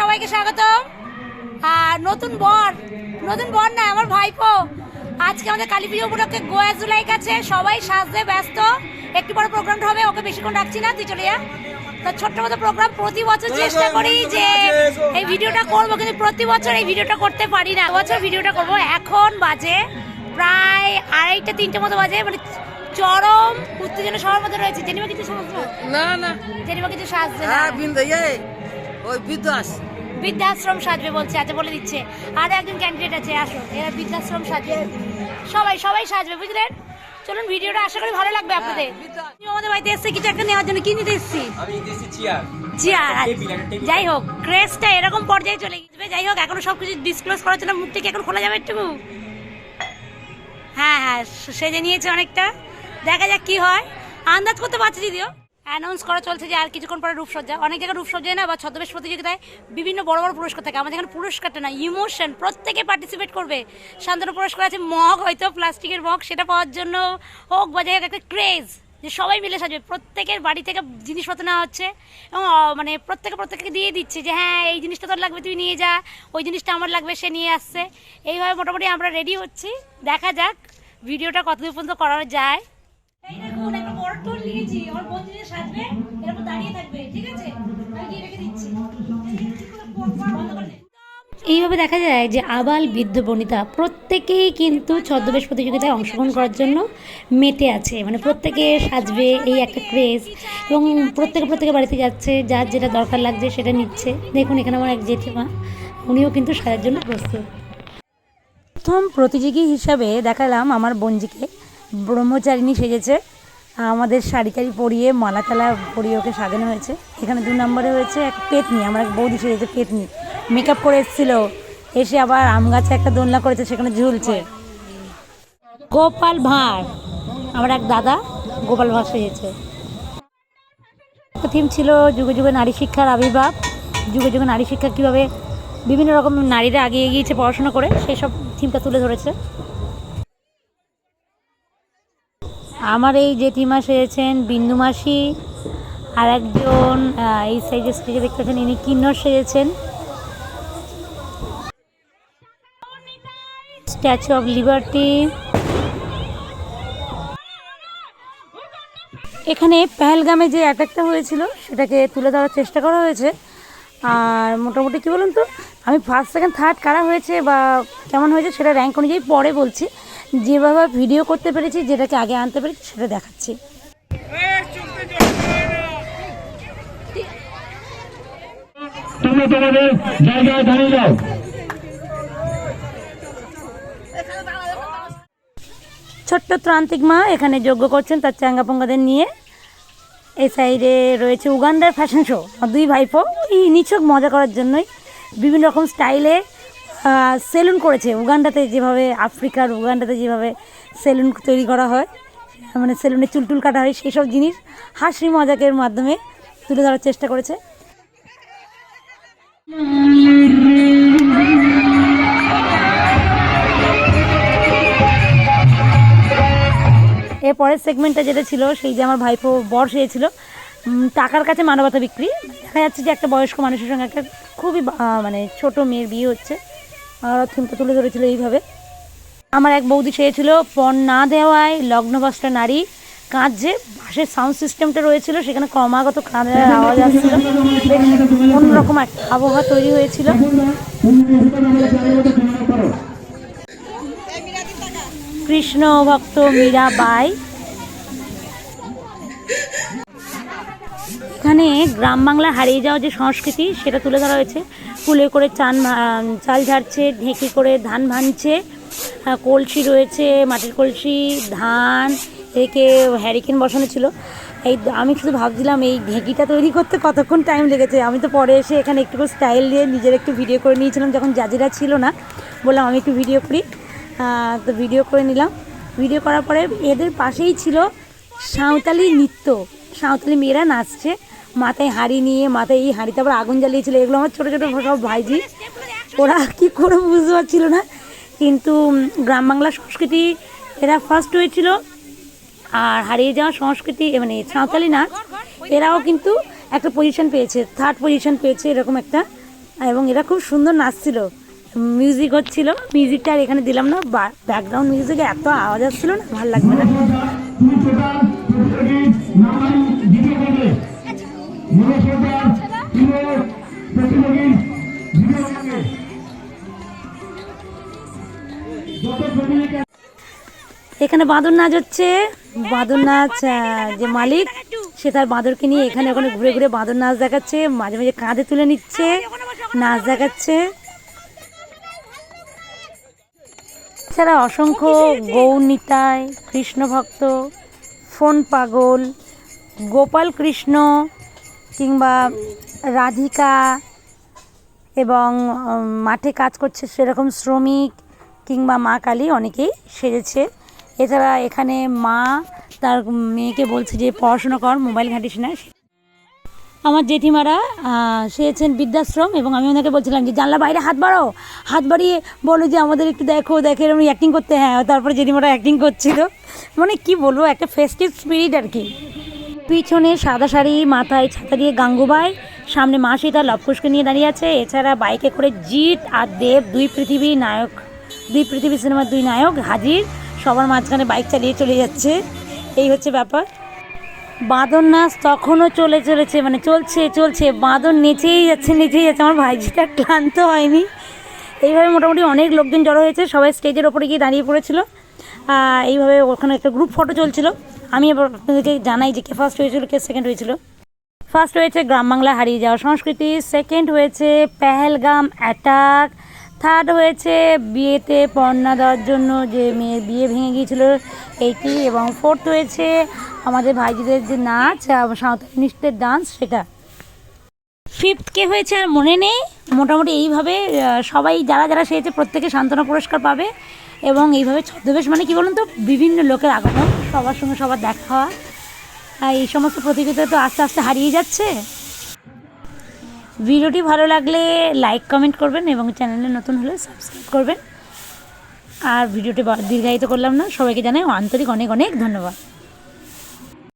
সবাইকে স্বাগতম। আর নতুন বর নতুন বর না আমার ভাইপো। আজকে আমাদের কালী পুজো উপলক্ষে গোয়া জুলাই কাছে সবাই সাজতে ব্যস্ত। একটু বড় প্রোগ্রামটা হবে ওকে বেশিক্ষণ রাখছি না তুই চলে যা। তো ছোট্ট মতো প্রোগ্রাম প্রতি বছর চেষ্টা করি যে এই ভিডিওটা করব কিন্তু প্রতি বছর এই ভিডিওটা করতে পারি না। বছর ভিডিওটা করব এখন বাজে প্রায় আড়াইটা তিনটে মতো বাজে মানে চরম উত্তেজনা সবার মধ্যে রয়েছে। জেনিমা কিছু সাজবে? না না। জেনিমা কিছু সাজবে না? হ্যাঁ বিন্দু ওই বিদ্যাস বৃদ্ধাশ্রম সাজবে বলছে আচ্ছা বলে দিচ্ছে। আর একজন ক্যান্ডিডেট আছে আসো। এরা বৃদ্ধাশ্রম সাজবে। সবাই সবাই সাজবে বুঝলেন? চলুন ভিডিওটা আশা করি ভালো লাগবে আপনাদের। তুমি আমাদের বাড়িতে এসছে কিছু একটা নেওয়ার জন্য। কি নিতে এসছি? চেয়ার। টেবিল। যাই হোক ক্রেজটা এরকম পর্যায়ে চলে গেছে যাই হোক এখনও সবকিছু ডিসক্লোজ করার জন্য মুখ থেকে এখন খোলা যাবে একটু হ্যাঁ হ্যাঁ সেজে নিয়েছে অনেকটা। দেখা যাক কি হয়। আন্দাজ করতে পারছি যদিও। অ্যানাউন্স করা চলছে যে আর কিছুক্ষণ পরে রূপসজ্জা। অনেক জায়গায় রূপসজ্জায় না বা ছদ্মবেশ প্রতিযোগিতায় বিভিন্ন বড় বড় পুরস্কার থাকে। আমাদের এখানে পুরস্কারটা না ইমোশন প্রত্যেকে পার্টিসিপেট করবে। শান্তনু পুরস্কার আছে, মগ হয়তো, প্লাস্টিকের মগ, সেটা পাওয়ার জন্য হোক বা যাই একটা ক্রেজ যে সবাই মিলে সাজবে। প্রত্যেকের বাড়ি থেকে জিনিসপত্র নেওয়া হচ্ছে এবং মানে প্রত্যেকে প্রত্যেককে দিয়ে দিচ্ছে যে হ্যাঁ এই জিনিসটা তোর লাগবে, তুই নিয়ে যা। ওই জিনিসটা আমার লাগবে, সে নিয়ে আসছে। এইভাবে মোটামুটি আমরা রেডি হচ্ছি। দেখা যাক ভিডিওটা কতদূর পর্যন্ত করা যায়। টোল নিয়েছি আমার বন্ধু যে সাজবে এরকম দাঁড়িয়ে থাকবে, ঠিক আছে? আমি গিয়ে রেখে দিচ্ছি। এইভাবে দেখা যায় যে আবাল বৃদ্ধ বনিতা প্রত্যেকেই কিন্তু ছদ্মবেশ প্রতিযোগিতায় অংশগ্রহণ করার জন্য মেতে আছে। মানে প্রত্যেকে সাজবে এই একটা ক্রেজ এবং প্রত্যেকে প্রত্যেকে বাড়িতে যাচ্ছে, যার যেটা দরকার লাগছে সেটা নিচ্ছে। দেখুন, এখানে আমার এক জেঠিমা, উনিও কিন্তু সাজার জন্য প্রস্তুত। প্রথম প্রতিযোগী হিসাবে দেখালাম আমার বঞ্জিকে। ব্রহ্মচারিণী সেজেছে। আমাদের শাড়ি টাড়ি পরিয়ে, মালা টালা পরিয়ে ওকে সাজানো হয়েছে। এখানে দু নম্বরে হয়েছে এক পেতনি, আমার এক বৌদি সেজেছে পেতনি। মেকআপ করে এসেছিল, এসে আবার আম গাছে একটা দোলনা করেছে, সেখানে ঝুলছে। গোপাল ভাঁড়, আমার এক দাদা গোপাল ভাঁড় সেজেছে। থিম ছিল যুগে যুগে নারী শিক্ষার আবির্ভাব। যুগে যুগে নারী শিক্ষা কীভাবে বিভিন্ন রকম নারীরা এগিয়ে গিয়েছে পড়াশোনা করে সেই সব থিমটা তুলে ধরেছে। আমার এই জেঠিমা সেজেছেন বিন্দু মাসি আর একজন এই সাইজের স্টেজে দেখতে পাচ্ছেন ইনি কিন্নর সেজেছেন। স্ট্যাচু অফ লিবার্টি এখানে পেহেলগামে যে অ্যাটাকটা হয়েছিল, সেটাকে তুলে ধরার চেষ্টা করা হয়েছে। আর মোটামুটি কী বলুন তো, আমি ফার্স্ট সেকেন্ড থার্ড কারা হয়েছে বা কেমন হয়েছে সেটা র্যাঙ্ক অনুযায়ী পরে বলছি। যেভাবে ভিডিও করতে পেরেছি যেটাকে আগে আনতে পেরেছি সেটা দেখাচ্ছি। তোমরা তোমাদের জায়গায় দাঁড়িয়ে যাও। ছোট্ট ত্রান্তিক মা এখানে যোগ্য করছেন তার চাঙ্গাপঙ্গাদের নিয়ে। এই সাইডে রয়েছে উগান্ডার ফ্যাশন শো। দুই ভাইপো এই নিছক মজা করার জন্যই বিভিন্ন রকম স্টাইলে সেলুন করেছে। উগান্ডাতে যেভাবে, আফ্রিকার উগান্ডাতে যেভাবে সেলুন তৈরি করা হয় মানে সেলুনে চুল টুল কাটা হয় সেই সব জিনিস হাসি মজাকের মাধ্যমে তুলে ধরার চেষ্টা করেছে। পরের সেগমেন্টটা যেটা ছিল, সেই যে আমার ভাইপো বর হয়েছিল টাকার কাছে মানবতা বিক্রি। দেখা যাচ্ছে যে একটা বয়স্ক মানুষের সঙ্গে একটা খুবই মানে ছোট মেয়ের বিয়ে হচ্ছে। থিমটা তুলে ধরেছিল এইভাবে। আমার এক বৌদি চেয়েছিল পণ না দেওয়ায় লগ্নবস্ত্র নারী যে বাসের সাউন্ড সিস্টেমটা রয়েছিল, সেখানে ক্রমাগত কাঁধের আওয়াজ আসছিল। অন্যরকম একটা আবহাওয়া তৈরি হয়েছিল। কৃষ্ণ ভক্ত মীরা বাই। এখানে গ্রাম বাংলা হারিয়ে যাওয়া যে সংস্কৃতি, সেটা তুলে ধরা হয়েছে। কুলে করে চান চাল ঝাড়ছে, ঢেঁকি করে ধান ভাঙছে কলসি রয়েছে, মাটির কলসি, ধান, একে হ্যারিকেন বসানো ছিল। এই আমি শুধু ভাবছিলাম এই ঢেঁকিটা তৈরি করতে কতক্ষণ টাইম লেগেছে। আমি তো পরে এসে এখানে একটু স্টাইল দিয়ে নিজের একটু ভিডিও করে নিয়েছিলাম, যখন জাজিরা ছিল না, বললাম আমি একটু ভিডিও করি। তো ভিডিও করে নিলাম। ভিডিও করার পরে এদের পাশেই ছিল সাঁওতালি নৃত্য। সাঁওতালি মেয়েরা নাচছে। মাথায় হাঁড়ি নিয়ে, মাথায় এই হাঁড়িতে আবার আগুন জ্বালিয়েছিল। এগুলো আমার ছোটো ছোটো সব ভাইজি ওরা কি করে বুঝতে পারছিল না। কিন্তু গ্রাম বাংলা সংস্কৃতি এরা ফার্স্ট হয়েছিল আর হারিয়ে যাওয়া সংস্কৃতি মানে সাঁওতালি নাচ এরাও কিন্তু একটা পজিশন পেয়েছে থার্ড পজিশন পেয়েছে এরকম একটা। এবং এরা খুব সুন্দর নাচছিল। মিউজিক হচ্ছিল। মিউজিকটা আর এখানে দিলাম না ব্যাকগ্রাউন্ড মিউজিকে এত আওয়াজ আসছিল না, ভালো লাগবে না। এখানে বাঁদর নাচ হচ্ছে। বাঁদর নাচ যে মালিক, সে তার বাঁদরকে নিয়ে এখানে ওখানে ঘুরে ঘুরে বাঁদর নাচ দেখাচ্ছে, মাঝে মাঝে কাঁধে তুলে নিচ্ছে, নাচ দেখাচ্ছে। এছাড়া অসংখ্য গৌর নিতাই, কৃষ্ণ ভক্ত, ফোন পাগল, গোপাল কৃষ্ণ কিংবা রাধিকা এবং মাঠে কাজ করছে সেরকম শ্রমিক কিংবা মা কালী অনেকেই সেজেছে। এছাড়া এখানে মা তার মেয়েকে বলছে যে পড়াশোনা কর মোবাইল ঘাঁটিস না। আমার জেঠিমারা আহ, সেজেছেন বৃদ্ধাশ্রম এবং আমি ওনাকে বলছিলাম যে জানলা বাইরে হাত বাড়াও। হাত বাড়িয়ে বলো যে আমাদের একটু দেখো দেখে এরকম অ্যাক্টিং করতে। হ্যাঁ তারপরে জেঠিমারা অ্যাক্টিং করছিল। মানে কি বলব একটা ফেস্টিভ স্পিরিট আর কি। পিছনে সাদা শাড়ি, মাথায় ছাতা দিয়ে গাঙ্গুবাই, সামনে মা সীতা লবকুশকে নিয়ে দাঁড়িয়ে আছে। এছাড়া বাইকে করে জিৎ আর দেব, দুই পৃথিবী নায়ক, দুই পৃথিবী সিনেমার দুই নায়ক হাজির। সবার মাঝখানে বাইক চালিয়ে চলে যাচ্ছে। এই হচ্ছে ব্যাপার। বাঁদর নাচ তখনও চলে চলেছে মানে চলছে চলছে। বাঁদর নেচেই যাচ্ছে নেচেই যাচ্ছে। আমার ভাইজিটা ক্লান্ত হয়নি। এইভাবে মোটামুটি অনেক লোকজন জড়ো হয়েছে। সবাই স্টেজের ওপরে গিয়ে দাঁড়িয়ে পড়েছিল। এইভাবে ওখানে একটা গ্রুপ ফটো চলছিল। আমি এবার আপনাদেরকে জানাই যে কে ফার্স্ট হয়েছিল, কে সেকেন্ড হয়েছিল। ফার্স্ট হয়েছে গ্রাম বাংলা হারিয়ে যাওয়া সংস্কৃতি সেকেন্ড হয়েছে পেহেলগাম অ্যাটাক থার্ড হয়েছে বিয়েতে পর্ণা দেওয়ার জন্য যে মেয়ের বিয়ে ভেঙে গিয়েছিল এইটি এবং ফোর্থ হয়েছে আমাদের ভাইজিদের যে নাচ সাঁওতালি নৃত্যের ডান্স সেটা। ফিফথ কে হয়েছে আর মনে নেই, মোটামুটি এইভাবে সবাই যারা যারা সেরেছে প্রত্যেকে সান্ত্বনা পুরস্কার পাবে। এবং এইভাবে ছদ্মবেশ মানে কি বলুন তো? বিভিন্ন লোকের আগমন, সবার সঙ্গে সবার দেখা হওয়া। এই সমস্ত প্রতিযোগিতা তো আস্তে আস্তে হারিয়ে যাচ্ছে। ভিডিওটি ভালো লাগলে লাইক, কমেন্ট করবেন এবং চ্যানেলে নতুন হলে সাবস্ক্রাইব করবেন। আর ভিডিওটি দীর্ঘায়িত করলাম না, সবাইকে জানাই আন্তরিক অনেক অনেক ধন্যবাদ।